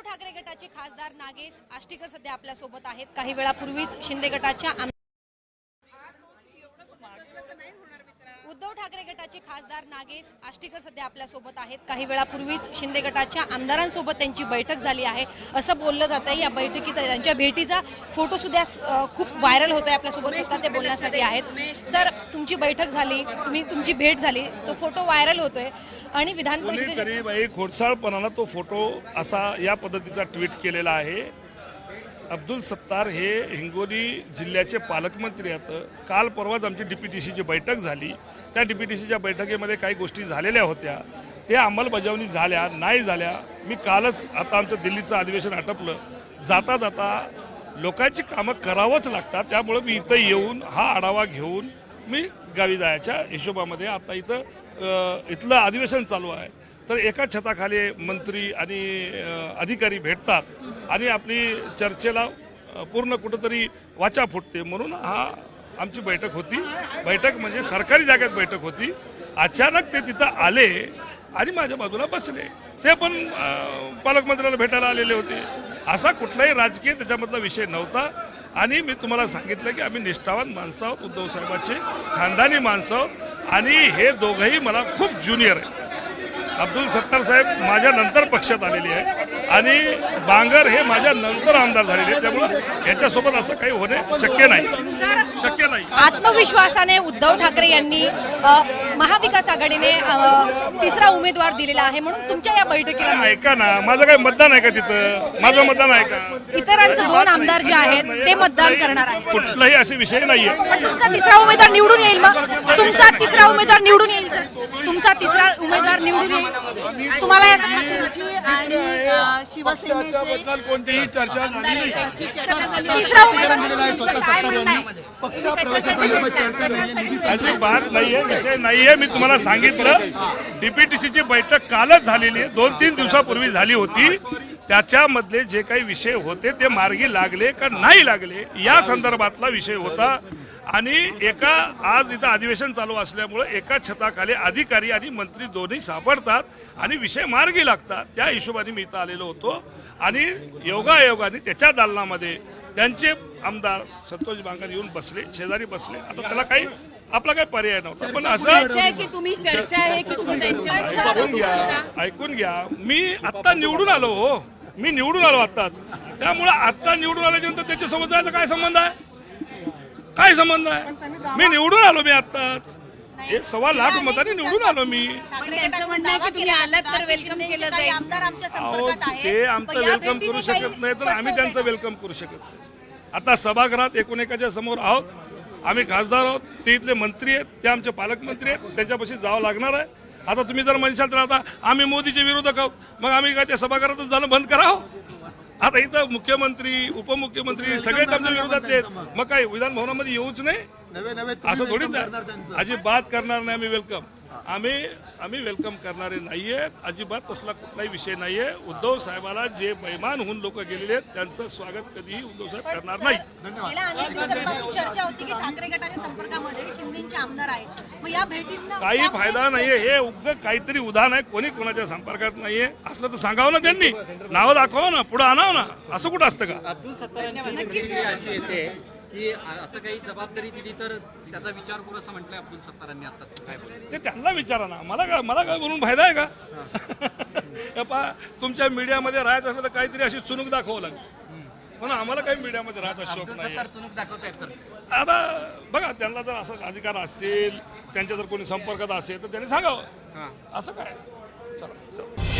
उद्धव ठाकरे गटाचे खासदार नागेश आष्टीकर सध्या आपल्यासोबत आहेत. काही वेळापूर्वीच शिंदे गटाच्या आम- उद्धव ठाकरे गटाचे खासदार नागेश आष्टीकर सध्या आपल्यासोबत आहेत. काही वेळापूर्वीच शिंदे गटाच्या आमदारांसोबत त्यांची बैठक झाली आहे. असं बोललं जात आहे या बैठकीचा त्यांच्या भेटीचा फोटो सुद्धा खूप व्हायरल होत आहे आपल्यासोबत सुद्धा ते बोलण्यासाठी आहेत. सर तुमची बैठक झाली. तुम्ही तुमची भेट झाली. तो फोटो व्हायरल होतोय. आणि विधान कोणीतरी बाई खोडसाळपणानं तो फोटो असा या पद्धतीचा ट्विट केलेला आहे. अब्दुल सत्तार हे हिंगोली जिल्ह्याचे पालकमंत्री आहेत. काल परवाच आमची डी पी टी सीची बैठक झाली. त्या डी पी टी सीच्या बैठकीमध्ये काही गोष्टी झालेल्या होत्या. त्या अंमलबजावणी झाल्या नाही झाल्या. मी कालच आता आमचं दिल्लीचं अधिवेशन आटपलं. जाता जाता लोकांची कामं करावंच लागतात. त्यामुळं मी इथं येऊन हा आढावा घेऊन मी गावी जायच्या हिशोबामध्ये आता इथं इथलं अधिवेशन चालू आहे. तर एका छताखाली मंत्री आणि अधिकारी भेटतात आणि आपली चर्चेला पूर्ण कुठंतरी वाचा फुटते. म्हणून हा आमची बैठक होती. बैठक म्हणजे सरकारी जागेत बैठक होती. अचानक ते तिथं आले आणि माझ्या बाजूला बसले. ते पण पालकमंत्र्याला भेटायला आलेले होते. असा कुठलाही राजकीय त्याच्यामधला विषय नव्हता. आणि मी तुम्हाला सांगितलं की आम्ही निष्ठावान माणसं आहोत उद्धव साहेबाचे खानदानी माणसं आहोत. आणि हे दोघंही मला खूप ज्युनियर आहे अब्दुल सत्तार साहेब माझ्या नंतर पक्षात आलेले आहे. आणि बांगर हे माझ्या नंतर आमदार झालेले त्यामुळं याच्यासोबत असं काही होणे शक्य नाही. शक्य नाही. आत्मविश्वासाने उद्धव ठाकरे यांनी महाविकास आघाडीने तिसरा उमेदवार दिलेला आहे. म्हणून तुमच्या या बैठकीला ऐका ना. माझं काही मतदान आहे का तिथं? माझं मतदान आहे का? इतरांचे दोन आमदार जे आहेत ते मतदान करणार आहेत. कुठलाही असे विषय नाहीये. तुमचा तिसरा उमेदवार निवडून येईल मग? तुमचा तिसरा उमेदवार निवडून येईल सर. तुमचा तिसरा उमेदवार निवडून येईल तुम्हाला कोणतीही चर्चा झाली नाही तिसरा उमेदवार काय चर्चा निधी अशी बात नाहीये विषय नाहीये. मी तुम्हाला सांगितलं डीपीटीसीची बैठक कालच झालेली आहे. दोन तीन दिवसापूर्वी झाली होती. त्याच्यामधले जे काही विषय होते ते मार्गी लागले का नाही लागले या संदर्भातला विषय होता. आणि एका आज इथं अधिवेशन चालू असल्यामुळे एका छताखाली अधिकारी आणि मंत्री दोन्ही सापडतात आणि विषय मार्गी लागतात. त्या हिशोबाने मी इथं आलेलो होतो. आणि योगायोगाने त्याच्या दालनामध्ये त्यांचे आमदार संतोष बांगर येऊन बसले शेजारी बसले. आता त्याला काही आपला काही पर्याय नव्हता. पण असं ऐकून घ्या ऐकून घ्या. मी आत्ता निवडून आलो हो. मी निवडून आलो आत्ताच. त्यामुळे आत्ता निवडून आल्याच्यानंतर त्याच्यासोबत जायचा काय संबंध आहे? काय संबंध आहे? मी निवडून आलो मी आत्ताच. एक सव्वा लाख मतांनी निवडून आलो मी. अहो. ते आमचं वेलकम करू शकत नाही तर आम्ही त्यांचं वेलकम करू शकत नाही. आता सभागृहात एकूण एकाच्या समोर आहोत. आम्ही खासदार आहोत. ते इथले मंत्री आहेत. ते आमचे पालकमंत्री आहेत. त्याच्यापाशी जावं लागणार आहे. आता तुम्ही जर म्हणशाल तर आता आम्ही मोदीचे विरोधक आहोत. मग आम्ही काय त्या सभागृहातच जाणं बंद करावं? आता इथं मुख्यमंत्री उपमुख्यमंत्री सगळेच आमच्या विरोधातले आहेत मग काय विधान भवनामध्ये येऊच नाही? असं थोडीच. अजिबात करणार नाही आम्ही वेलकम आम्ही आम्ही वेलकम करणारे नाहीयेत अजिबात तसला कुठलाही विषय नाहीये. उद्धव साहेबाला जे बैमान होऊन लोक गेलेले आहेत त्यांचं स्वागत कधीही उद्धव साहेब करणार नाही गेल्या अनेक दिवसांपासून चर्चा होती की ठाकरे गटाच्या संपर्कामध्ये शिंदेचे आमदार आहेत. मग या भेटींना काही फायदा नाहीये. हे उग काहीतरी उदाहरण आहे. कोणी कोणाच्या संपर्कात नाहीये. असलं तर सांगावं ना त्यांनी. नावं दाखवावं ना. पुढं आणावं ना. असं कुठं असतं का? की असं काही जबाबदारी दिली तर त्याचा विचार करू असं म्हटलंय अब्दुल सत्तारांनी आताच. काय बोलले ते त्यांना विचारा ना. मला काय मला काय म्हणून फायदा आहे का? पहा तुमच्या मीडियामध्ये राहायचं असलं तर काहीतरी अशी चुनूक दाखवावं लागते. म्हणून आम्हाला काही मीडियामध्ये शौक नाही दाखवतायत तर. आता बघा त्यांना जर असं अधिकार असेल त्यांच्या जर कोणी संपर्कात असेल तर त्यांनी सांगावं. असं काय? चला चला.